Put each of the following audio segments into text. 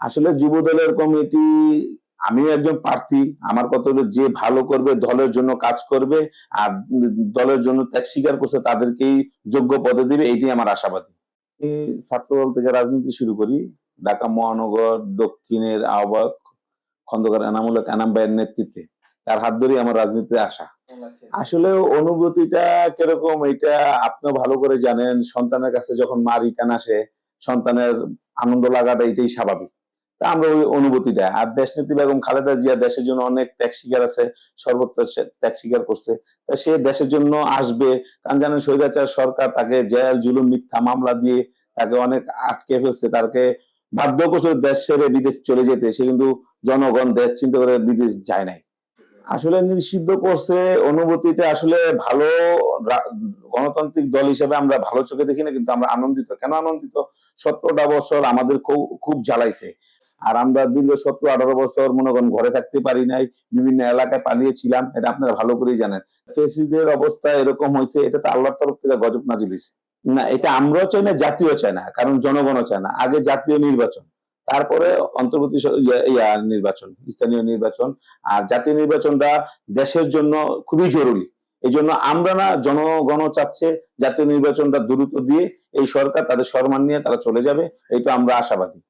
আসলে যুব দলের কমিটি, আমিও একজন প্রার্থী, আমার কথা যে ভালো করবে, দলের জন্য কাজ করবে, আর দলের জন্য ত্যাগ স্বীকার করছে, তাদেরকেই যোগ্য পদে দিবে এইটাই আমার আশাবাদী। এই ছাত্রদল থেকে রাজনীতি শুরু করি, ঢাকা মহানগর দক্ষিণের আহ্বায়ক খন্দকার এনামুল হক এনাম ভাইয়ের নেতৃত্বে। তার হাত ধরেই আমার রাজনীতিতে আসা। আসলে অনুভূতিটা কীরকম, এটা আপনি ভালো করে জানেন, সন্তানের কাছে যখন মা রিটার্ন আসে, সন্তানের আনন্দ লাগাটা এটাই স্বাভাবিক। তা আমরা ওই অনুভূতিটা আর দেশনেত্রী বেগম খালেদা জিয়া দেশের জন্য অনেক ত্যাগ স্বীকার আছে, সর্বত্র ত্যাগ স্বীকার করছে। তা সে দেশের জন্য আসবে, কারণ জানেন স্বৈরাচার সরকার তাকে জেল, জুলুম, মিথ্যা মামলা দিয়ে তাকে অনেক আটকে ফেলছে। তাকে বাধ্য করছে দেশ ছেড়ে বিদেশ চলে যেতে, সে কিন্তু জনগণ, দেশ চিন্তা করে বিদেশ যায় নাই। আসলে নিষিদ্ধ করছে, অনুভূতিটা আসলে ভালো গণতান্ত্রিক দল হিসেবে আমরা ভালো চোখে দেখি না, কিন্তু আমরা আনন্দিত। কেন আনন্দিত? সতেরোটা বছর আমাদের খুব খুব জ্বালাইছে। আর আমরা দীর্ঘ সতেরো, আঠারো বছর মনে করেন ঘরে থাকতে পারি নাই, বিভিন্ন এলাকায় পালিয়েছিলাম, এটা আপনারা ভালো করেই জানেন। ফেসিদের অবস্থা এরকম হয়েছে, এটা তো আল্লাহর তরফ থেকে গজব নাজিল হয়েছে। না, এটা আমরাও চাই না জাতীয় চাই না, কারণ জনগণও চায় না। আগে জাতীয় নির্বাচন, তারপরে অন্তর্বর্তী নির্বাচন, স্থানীয় নির্বাচন, আর জাতীয় নির্বাচনটা দেশের জন্য খুবই জরুরি। এই জন্য আমরা না জনগণ চাচ্ছে জাতীয় নির্বাচনটা দ্রুত দিয়ে এই সরকার তাদের সম্মান নিয়ে তারা চলে যাবে এটা আমরা আশাবাদী।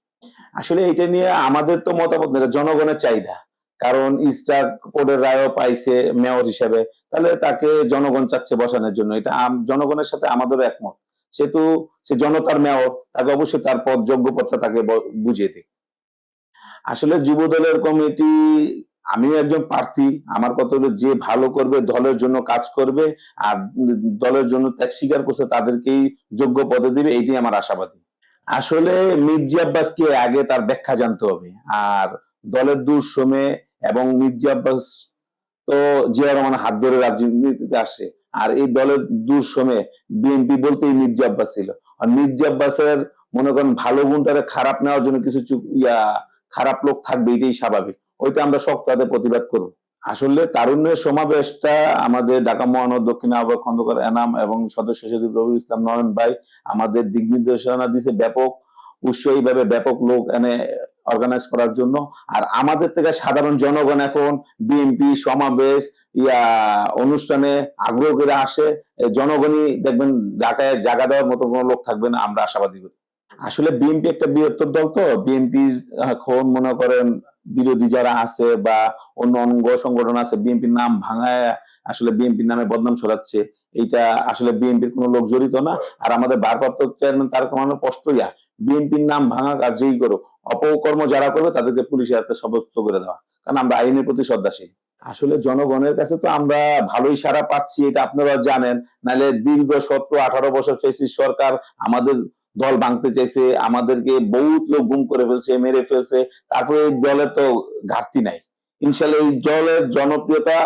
আসলে এটা নিয়ে আমাদের তো মতামত নেই, জনগণের চাহিদা। কারণ ইস্টার কোর্টের রায়ও পাইছে মেয়র হিসেবে তাহলে তাকে জনগণ চাচ্ছে বসানোর জন্য। এটা জনগণের সাথে আমাদেরও একমত। সেহেতু সে জনতার মেয়র তাকে অবশ্যই তার পদ যোগ্য পদটা তাকে বুঝিয়ে দিক। আসলে যুব দলের কমিটি আমিও একজন প্রার্থী। আমার কথা হলো যে ভালো করবে দলের জন্য কাজ করবে আর দলের জন্য ত্যাগ স্বীকার করছে তাদেরকেই যোগ্য পদে দিবে এইটাই আমার আশাবাদী। আসলে মির্জা আব্বাসকে আগে তার ব্যাখ্যা জানতে হবে। আর দলের দুঃসময়ে এবং মির্জা আব্বাস তো জিয়া রহমান হাত ধরে রাজনীতিতে আসে। আর এই দলের দুঃসময়ে বিএনপি বলতেই মির্জা আব্বাস ছিল। আর মির্জা আব্বাসের মনে করেন ভালো গুণটারে খারাপ নেওয়ার জন্য কিছু ইয়া, খারাপ লোক থাকবে, এটাই স্বাভাবিক। ওইটা আমরা শক্ত হাতে প্রতিবাদ করব। আসলে তারুণ্যের সমাবেশটা আমাদের ঢাকা মহানগর, দক্ষিণ আহ্বায়ক খন্দকার এনাম এবং সদস্য সচিব রবিউল ইসলাম নয়ন ভাই আমাদের দিক নির্দেশনা দিছে ব্যাপক, উৎসাহীভাবে ব্যাপক লোক এনে অর্গানাইজ করার জন্য। আর আমাদের থেকে সাধারণ জনগণ এখন বিএনপি সমাবেশ, ইয়া, অনুষ্ঠানে আগ্রহ করে আসে। জনগণই দেখবেন ঢাকায় জায়গা দেওয়ার মতো কোনো লোক থাকবে না, আমরা আশাবাদী করি। আসলে বিএনপি একটা বৃহত্তর দল তো। বিএনপির এখন মনে করেন বিরোধী যারা আছে বা অন্য অঙ্গ সংগঠন আছে, বিএনপির নাম ভাঙায় আসলে বিএনপির নামে বদনাম ছড়াচ্ছে, এইটা আসলে বিএনপির কোনো লোক জড়িত না। আর আমাদের ভারপ্রাপ্ত চেয়ারম্যান তার কোনো স্পষ্টইয়া বিএনপির নাম ভাঙা আর যেই করো অপকর্ম যারা করবে তাদেরকে পুলিশের হাতে সমস্ত করে দেওয়া। কারণ আমরা আইনের প্রতি শ্রদ্ধাশীল। আসলে জনগণের কাছে তো আমরা ভালোই সারা পাচ্ছি, এটা আপনারা জানেন। নাহলে দীর্ঘ সতেরো আঠারো বছর ফেসিস সরকার আমাদের দল ভাঙতে চাইছে, আমাদেরকে বহুত লোক গুম করে ফেলছে, মেরে ফেলছে, তারপরে এই দলের তো ঘাটতি নাই। ইনশাল্লাহ এই দলের জনপ্রিয়তা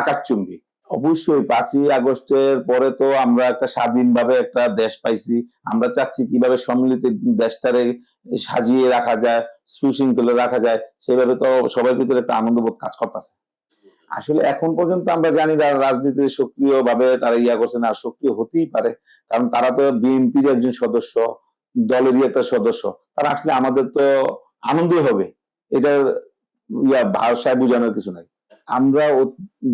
আকাশচুম্বী। অবশ্যই পাঁচই আগস্টের পরে তো আমরা একটা স্বাধীনভাবে একটা দেশ পাইছি, আমরা চাচ্ছি কীভাবে সম্মিলিত দেশটারে সাজিয়ে রাখা যায়, সুশৃঙ্খলে রাখা যায়, সেভাবে তো সবার ভিতরে একটা আনন্দবোধ কাজ করতেছে। আসলে এখন পর্যন্ত আমরা জানি যারা রাজনীতিতে সক্রিয় ভাবে তারা ইয়া করছে না সক্রিয় হতেই পারে। কারণ তারা তো বিএনপির একজন সদস্য, দলেরই একটা সদস্য। তারা আসলে আমাদের তো আনন্দই হবে। এটার ইয়া ভাষায় বোঝানোর কিছু নাই। আমরা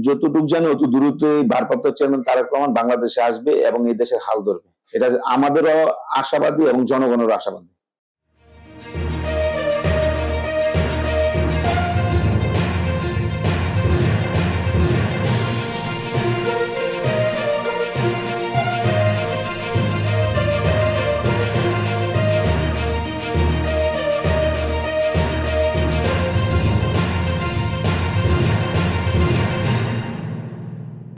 যতটুকু জানি অত দ্রুতই ভারপ্রাপ্ত চেয়ারম্যান তারেক রহমান বাংলাদেশে আসবে এবং এই দেশের হাল ধরবে। এটা আমাদেরও আশাবাদী এবং জনগণেরও আশাবাদী।